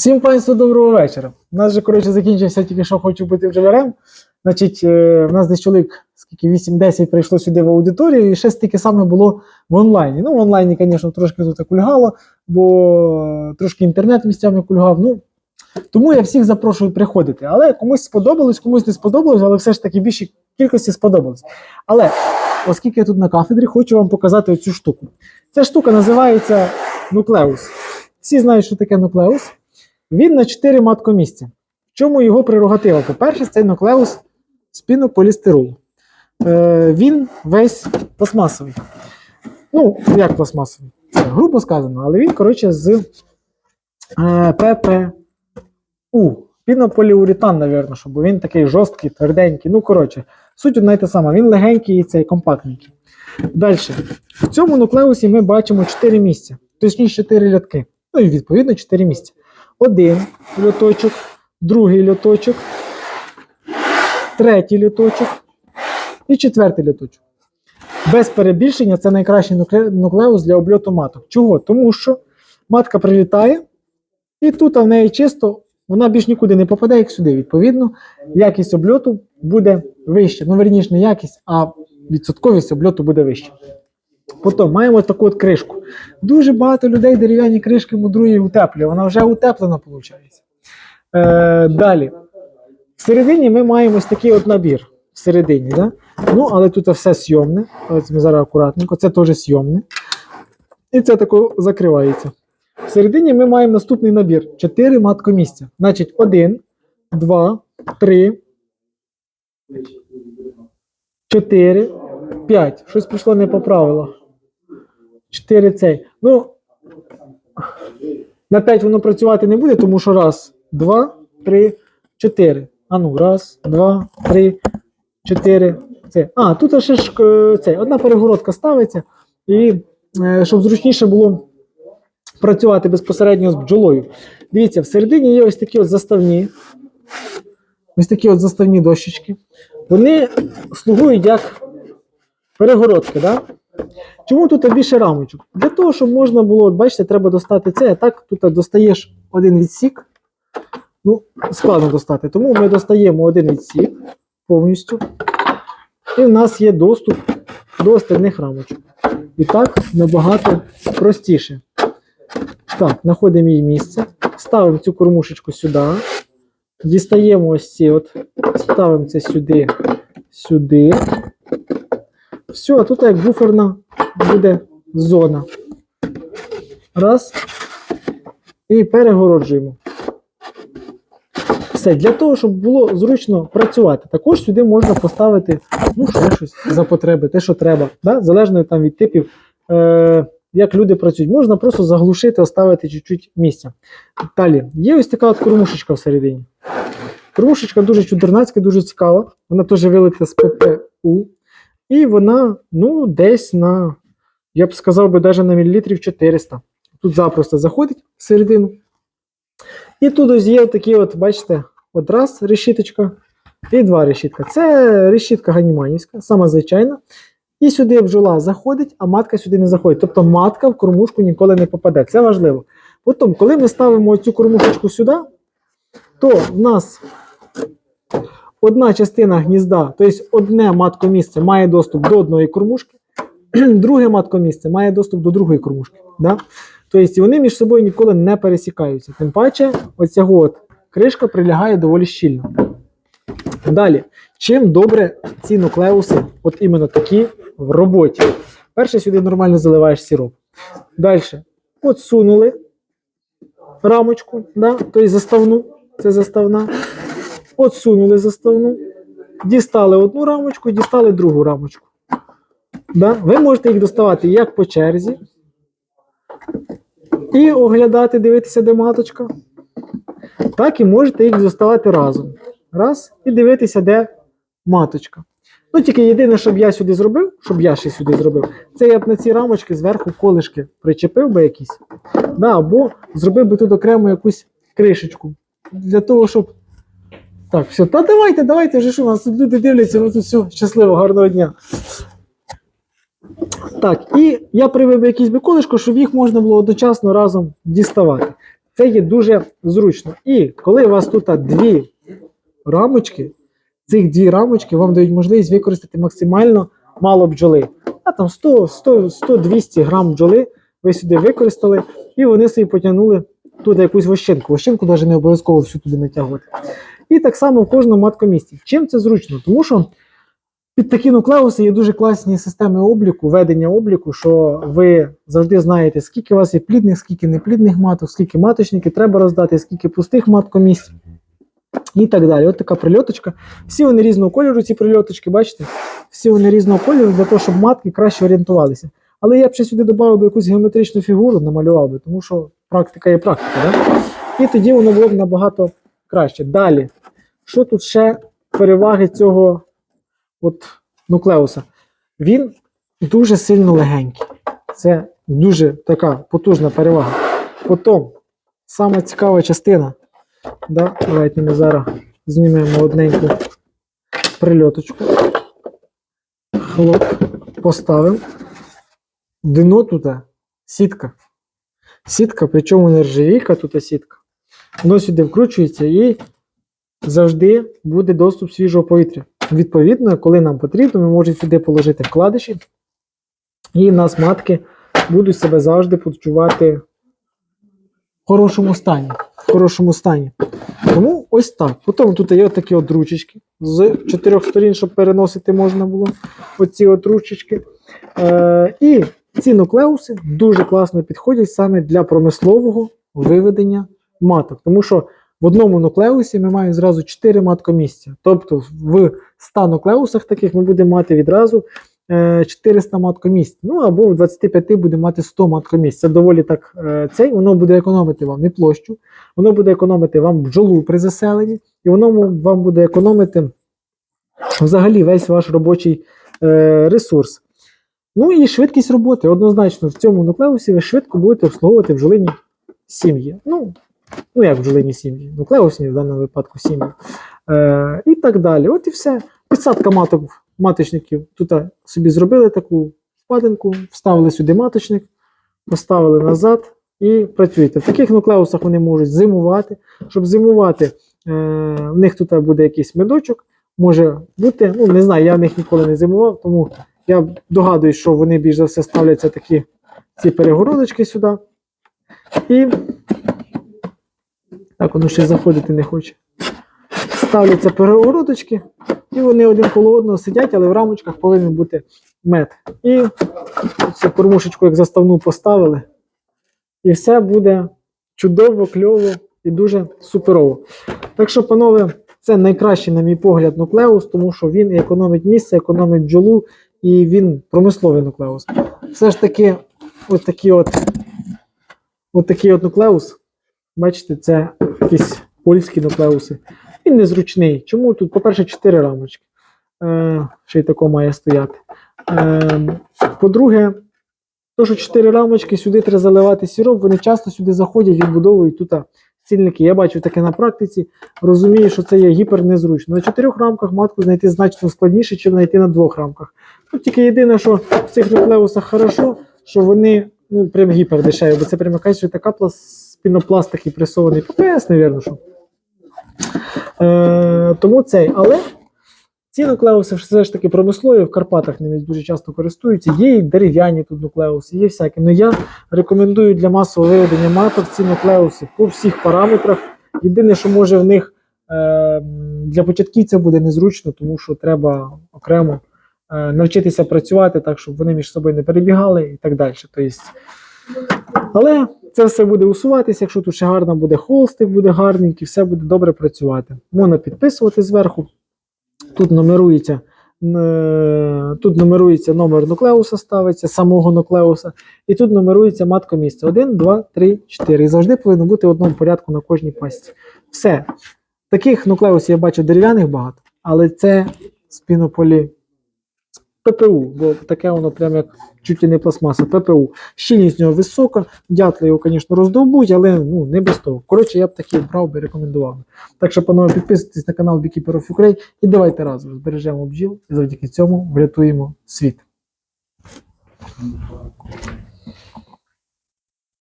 Всім панство доброго вечора. У нас же, коротше, закінчився тільки що хочу бути вживарем. Значить, е, в нас десь чоловік, скільки 8-10 прийшло сюди в аудиторію, і ще стільки саме було в онлайні. Ну, в онлайні, звісно, трошки тут кульгало, бо трошки інтернет місцями кульгав. Ну, тому я всіх запрошую приходити. Але комусь сподобалось, комусь не сподобалось, але все ж таки більшій кількості сподобалось. Але, оскільки я тут на кафедрі, хочу вам показати оцю штуку. Ця штука називається нуклеус. Всі знають, що таке нуклеус. Він на 4 маткомісця. В чому його прерогатива? По-перше, цей нуклеус з пінополістиролу. Е, він весь пластмасовий. Ну, як пластмасовий? Це грубо сказано, але він, коротше, з е, ППУ. Пінополіуретан, напевно, що, бо він такий жорсткий, тверденький. Ну, коротше, суть одна й та сама. Він легенький і цей компактненький. Далі. В цьому нуклеусі ми бачимо 4 місця, точніше 4 рядки. Ну і відповідно 4 місця. Один льоточок, другий льоточок, третій льоточок і четвертий льоточок. Без перебільшення це найкращий нуклеус для обльоту маток. Чого? Тому що матка прилітає, і тут в неї чисто, вона більш нікуди не попаде, як сюди. Відповідно, якість обльоту буде вища. Ну, верніше, не якість, а відсотковість обльоту буде вища. Потім маємо таку от кришку. Дуже багато людей дерев'яні кришки мудрує утеплює. Вона вже утеплена, виходить. Е, далі. Всередині ми маємо ось такий от набір. Всередині, да? Ну, але тут все сйомне. Ось ми зараз акуратненько, це теж сйомне. І це тако закривається. Всередині ми маємо наступний набір: 4 маткомісця. Значить, 1, 2, 3, 4, 5. Щось пішло не по правилах. 4 цей. Ну, на 5 воно працювати не буде, тому що раз, два, три, чотири. А ну, раз, два, три, чотири. Це. А, тут ще ж е, цей, одна перегородка ставиться, і е, щоб зручніше було працювати безпосередньо з бджолою. Дивіться, всередині є ось такі от заставні. Ось такі от заставні дощечки. Вони слугують як перегородки. Да? Чому тут більше рамочок? Для того, щоб можна було, от бачите, треба достати це, а так тут достаєш один відсік. Ну, складно достати. Тому ми достаємо один відсік повністю. І в нас є доступ до остальних рамочок. І так набагато простіше. Так, знаходимо її місце, ставимо цю кормушечку сюди, дістаємо ось ці, от, ставимо це сюди, сюди. Все, а тут як буферна буде зона. Раз. І перегороджуємо. Все, для того, щоб було зручно працювати, також сюди можна поставити ну, ще щось за потреби, те, що треба. Да? Залежно там від типів, е, як люди працюють. Можна просто заглушити, оставити чуть-чуть місця. Далі, є ось така от кормушечка всередині. Кормушечка дуже чудернацька, дуже цікава. Вона теж вилита з ППУ. І вона, ну, десь на, я б сказав би, навіть на мілілітрів 400. Тут запросто заходить всередину. І тут ось є такі, от, бачите, от раз решіточка і два решітка. Це решітка ганіманівська, сама звичайна. І сюди бджола заходить, а матка сюди не заходить. Тобто матка в кормушку ніколи не попаде. Це важливо. Потім, коли ми ставимо цю кормушечку сюди, то в нас одна частина гнізда, тобто одне маткомісце має доступ до одної кормушки, друге маткомісце має доступ до другої кормушки. Да? Тобто вони між собою ніколи не пересікаються. Тим паче, оця от кришка прилягає доволі щільно. Далі, чим добре ці нуклеуси, от іменно такі в роботі. Перше сюди нормально заливаєш сироп. Далі, от сунули рамочку, да? тобто заставну, це заставна. Отсунули заставну, дістали одну рамочку, дістали другу рамочку. Да? Ви можете їх доставати як по черзі. І оглядати, дивитися, де маточка. Так і можете їх доставати разом. Раз, і дивитися, де маточка. Ну, тільки єдине, щоб я сюди зробив, щоб я ще сюди зробив, це я б на ці рамочки зверху колишки причепив би якісь. Да, або зробив би тут окремо якусь кришечку. Для того, щоб. Так, все. Та давайте, давайте, вже що у нас тут люди дивляться, ну тут все, щасливо, гарного дня. Так, і я привив якісь би колишко, щоб їх можна було одночасно разом діставати. Це є дуже зручно. І коли у вас тут дві рамочки, цих дві рамочки вам дають можливість використати максимально мало бджоли. А там 100, 100, 100 200 грам бджоли ви сюди використали, і вони собі потягнули туди якусь вощинку. Вощинку навіть не обов'язково всю туди натягувати. І так само в кожному маткомісті. Чим це зручно? Тому що під такі нуклеуси є дуже класні системи обліку, ведення обліку, що ви завжди знаєте, скільки у вас є плідних, скільки неплідних маток, скільки маточників треба роздати, скільки пустих маткомісць і так далі. От така прильоточка. Всі вони різного кольору, ці прильоточки, бачите? Всі вони різного кольору для того, щоб матки краще орієнтувалися. Але я б ще сюди додав би якусь геометричну фігуру, намалював би, тому що практика є практика. Да? І тоді воно було б набагато краще. Далі, що тут ще переваги цього от, нуклеуса? Він дуже сильно легенький. Це дуже така потужна перевага. Потім, сама цікава частина. Да? Давайте ми зараз знімемо одненьку прильоточку. Хлоп, поставимо. Дно тут сітка. Сітка, причому не ржавійка, тут сітка. Воно сюди вкручується і завжди буде доступ свіжого повітря. Відповідно, коли нам потрібно, ми можемо сюди положити вкладиші, і нас матки будуть себе завжди почувати в хорошому стані. В хорошому стані. Тому ось так. Потім тут є такі от ручечки з чотирьох сторін, щоб переносити можна було оці от ручечки. Е, і ці нуклеуси дуже класно підходять саме для промислового виведення маток. Тому що в одному нуклеусі ми маємо зразу 4 маткомісця. Тобто в 100 нуклеусах таких ми будемо мати відразу е, 400 маткомісць. Ну або в 25 будемо мати 100 маткомісць. Це доволі так е, цей, воно буде економити вам і площу, воно буде економити вам бджолу при заселенні, і воно вам буде економити взагалі весь ваш робочий е, ресурс. Ну і швидкість роботи. Однозначно, в цьому нуклеусі ви швидко будете обслуговувати бджолині сім'ї. Ну, ну як в бджолині сім'ї, нуклеусні в даному випадку сім'ї. Е, і так далі. От і все. Підсадка маток, маточників. Тут собі зробили таку впадинку, вставили сюди маточник, поставили назад і працюєте. В таких нуклеусах вони можуть зимувати. Щоб зимувати, е, в них тут буде якийсь медочок. Може бути, ну не знаю, я в них ніколи не зимував, тому я догадуюсь, що вони більш за все ставляться такі ці перегородочки сюди. І так, воно ще заходити не хоче. Ставляться перегородочки, і вони один коло одного сидять, але в рамочках повинен бути мед. І цю кормушечку, як заставну, поставили. І все буде чудово, кльово і дуже суперово. Так що, панове, це найкращий, на мій погляд, нуклеус, тому що він економить місце, економить бджолу, і він промисловий нуклеус. Все ж таки, ось такі от, от такий от нуклеус. Бачите, це якісь польські нуклеуси. Він незручний. Чому тут, по-перше, 4 рамочки. Е, ще й тако має стояти. Е, по-друге, то, що 4 рамочки, сюди треба заливати сироп, вони часто сюди заходять, відбудовують тут стільники. Я бачив таке на практиці, розумію, що це є гіпернезручно. На 4 рамках матку знайти значно складніше, ніж знайти на двох рамках. Тут тільки єдине, що в цих нуклеусах хорошо, що вони ну, прям гіпердешеві, бо це прям якась така пласт пінопласт такий пресований ППС, навірно, що. Е, тому цей, але ці нуклеуси все ж таки промислові, в Карпатах ними дуже часто користуються. Є і дерев'яні тут нуклеуси, є всякі. Ну я рекомендую для масового виведення маток ці нуклеуси по всіх параметрах. Єдине, що може в них е, для початківця буде незручно, тому що треба окремо е, навчитися працювати так, щоб вони між собою не перебігали і так далі. Тобто, але це все буде усуватися, якщо тут ще гарно буде холстик, буде гарненький, все буде добре працювати. Можна підписувати зверху. Тут номерується е, тут номерується номер нуклеуса, ставиться, самого нуклеуса, і тут номерується маткомісце. 1, 2, 3, 4. І завжди повинно бути в одному порядку на кожній пасті. Все. Таких нуклеусів я бачу дерев'яних багато, але це спінополі ППУ, бо таке воно прямо як чуть не пластмаса, ППУ. Щільність нього висока, дятли його, звісно, роздовбуть, але ну, не без того. Коротше, я б такі брав би рекомендував. Так що, панове, підписуйтесь на канал Beekeeper of Ukraine і давайте разом збережемо бджіл і завдяки цьому врятуємо світ.